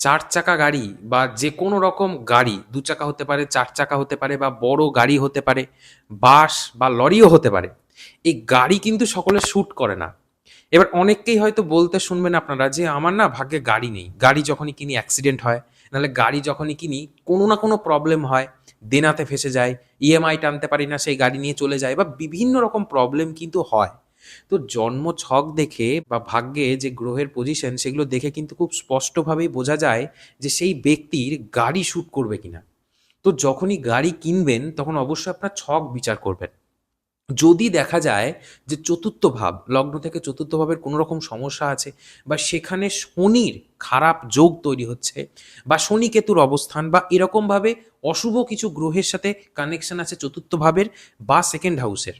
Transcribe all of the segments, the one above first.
চার চাকা গাড়ি বা যে কোনো রকম গাড়ি, দু চাকা হতে পারে, চার চাকা হতে পারে বা বড় গাড়ি হতে পারে, বাস বা লরিও হতে পারে, এই গাড়ি কিন্তু সকলে শ্যুট করে না। এবার অনেককেই হয়তো বলতে শুনবেন আপনারা যে, আমার না ভাগ্যে গাড়ি নেই। গাড়ি যখনই কিনি অ্যাক্সিডেন্ট হয়, নাহলে গাড়ি যখনই কিনি, কোনো না কোনো প্রবলেম হয়, দেনাতে ফেসে যায় ইএমআই টানতে পারি না, সেই গাড়ি নিয়ে চলে যায় বা বিভিন্ন রকম প্রবলেম কিন্তু হয়। তো জন্ম ছক দেখে বা ভাগ্যে যে গ্রহের পজিশন সেগুলো দেখে কিন্তু খুব স্পষ্টভাবেই বোঝা যায় যে সেই ব্যক্তির গাড়ি শ্যুট করবে কিনা। তো যখনই গাড়ি কিনবেন, তখন অবশ্যই আপনার ছক বিচার করবেন। যদি দেখা যায় যে চতুর্থ ভাব, লগ্ন থেকে চতুর্থ ভাবের কোনো রকম সমস্যা আছে বা সেখানে শনির খারাপ যোগ তৈরি হচ্ছে বা শনি কেতুর অবস্থান বা এরকমভাবে অশুভ কিছু গ্রহের সাথে কানেকশন আছে চতুর্থ ভাবের বা সেকেন্ড হাউসের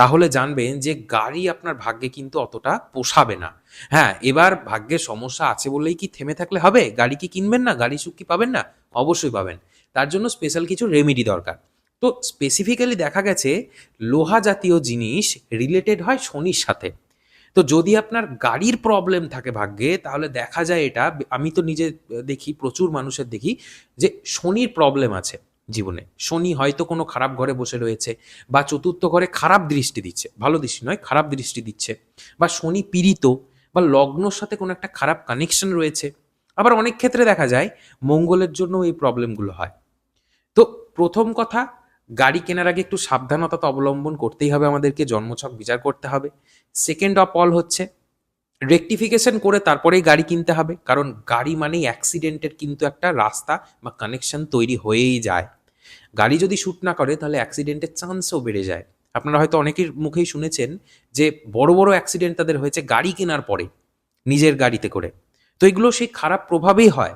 তাহলে জানবেন যে গাড়ি আপনার ভাগ্যে কিন্তু অতটা পোষাবে না। হ্যাঁ এবার ভাগ্যের সমস্যা আছে বলেই কি থেমে থাকলে হবে? গাড়ি কি কিনবেন না? গাড়ি সুখ কি পাবেন না? অবশ্যই পাবেন। তার জন্য স্পেশাল কিছু রেমেডি দরকার। তো স্পেসিফিক্যালি দেখা গেছে, লোহা জাতীয় জিনিস রিলেটেড হয় শনির সাথে। তো যদি আপনার গাড়ির প্রবলেম থাকে ভাগ্যে, তাহলে দেখা যায় এটা, আমি তো নিজে দেখি, প্রচুর মানুষের দেখি, যে শনির প্রবলেম আছে। জীবনে। শনি হয়তো কোনো খারাপ ঘরে বসে রয়েছে বা চতুর্থ ঘরে খারাপ দৃষ্টি দিচ্ছে, ভালো দৃষ্টি নয়, খারাপ দৃষ্টি দিচ্ছে। বা শনি পীড়িত বা লগ্নর সাথে কোনো একটা খারাপ কানেকশন রয়েছে। আবার অনেক ক্ষেত্রে দেখা যায় মঙ্গলের জন্য এই প্রবলেমগুলো হয়। তো প্রথম কথা, গাড়ি কেনার আগে একটু সাবধানতা তো অবলম্বন করতেই হবে আমাদেরকে, জন্মছক বিচার করতে হবে। সেকেন্ড অফ অল হচ্ছে রেকটিফিকেশন করে তারপরেই গাড়ি কিনতে হবে। কারণ গাড়ি মানেই অ্যাক্সিডেন্টের কিন্তু একটা রাস্তা বা কানেকশন তৈরি হয়েই যায়। গাড়ি যদি শ্যুট না করে, তাহলে অ্যাক্সিডেন্টের চান্সও বেড়ে যায়। আপনারা হয়তো অনেকের মুখেই শুনেছেন যে, বড় বড় অ্যাক্সিডেন্ট তাদের হয়েছে গাড়ি কেনার পরে, নিজের গাড়িতে করে। তো এগুলো সেই খারাপ প্রভাবেই হয়।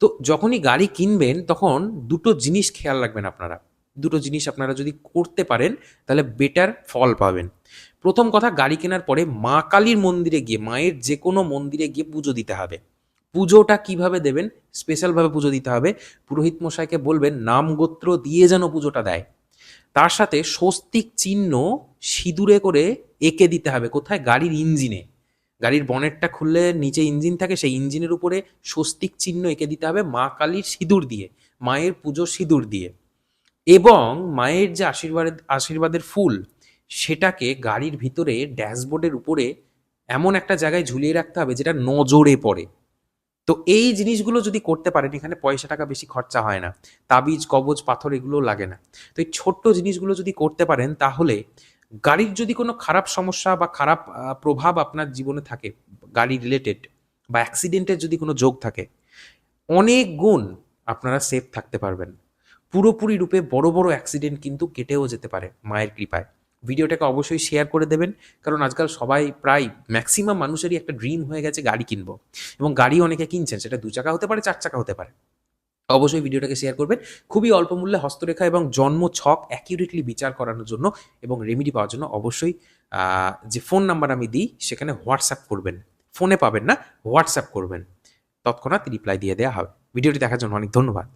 তো যখনই গাড়ি কিনবেন, তখন দুটো জিনিস খেয়াল রাখবেন আপনারা। দুটো জিনিস আপনারা যদি করতে পারেন, তাহলে বেটার ফল পাবেন। প্রথম কথা, গাড়ি কেনার পরে মা কালীর মন্দিরে গিয়ে, মায়ের যে কোনো মন্দিরে গিয়ে পুজো দিতে হবে। পুজোটা কীভাবে দেবেন? স্পেশালভাবে পুজো দিতে হবে। পুরোহিত মশাইকে বলবেন, নাম গোত্র দিয়ে যেন পুজোটা দেয়। তার সাথে স্বস্তিক চিহ্ন সিঁদুরে করে এঁকে দিতে হবে। কোথায়? গাড়ির ইঞ্জিনে। গাড়ির বনেটটা খুললে নিচে ইঞ্জিন থাকে, সেই ইঞ্জিনের উপরে স্বস্তিক চিহ্ন এঁকে দিতে হবে মা কালীর সিঁদুর দিয়ে, মায়ের পুজো সিঁদুর দিয়ে। এবং মায়ের যে আশীর্বাদের আশীর্বাদের ফুল, সেটাকে গাড়ির ভিতরে ড্যাশবোর্ডের উপরে এমন একটা জায়গায় ঝুলিয়ে রাখতে হবে যেটা নজরে পড়ে। তো এই জিনিসগুলো যদি করতে পারেন, এখানে পয়সা টাকা বেশি খরচা হয় না। তাবিজ, কবজ, পাথর এগুলো লাগে না। তো এই ছোট্ট জিনিসগুলো যদি করতে পারেন, তাহলে গাড়ির যদি কোনো খারাপ সমস্যা বা খারাপ প্রভাব আপনার জীবনে থাকে, গাড়ি রিলেটেড বা অ্যাক্সিডেন্টের যদি কোনো যোগ থাকে, অনেক গুণ আপনারা সেফ থাকতে পারবেন। পুরোপুরি রূপে বড় বড় অ্যাক্সিডেন্ট কিন্তু কেটেও যেতে পারে মায়ের কৃপায়। ভিডিওটাকে অবশ্যই শেয়ার করে দেবেন। কারণ আজকাল সবাই প্রায় ম্যাক্সিমাম মানুষেরই একটা ড্রিম হয়ে গেছে গাড়ি কিনবো। এবং গাড়ি অনেকে কিনছেন, সেটা দু চাকা হতে পারে, চার চাকা হতে পারে। অবশ্যই ভিডিওটাকে শেয়ার করবেন। খুবই অল্প মূল্যে হস্তরেখা এবং জন্ম ছক অ্যাকিউরেটলি বিচার করানোর জন্য এবং রেমিডি পাওয়ার জন্য অবশ্যই যে ফোন নাম্বার আমি দিই, সেখানে হোয়াটসঅ্যাপ করবেন। ফোনে পাবেন না হোয়াটসঅ্যাপ করবেন। তৎক্ষণাৎ রিপ্লাই দিয়ে দেওয়া হবে। ভিডিওটি দেখার জন্য অনেক ধন্যবাদ।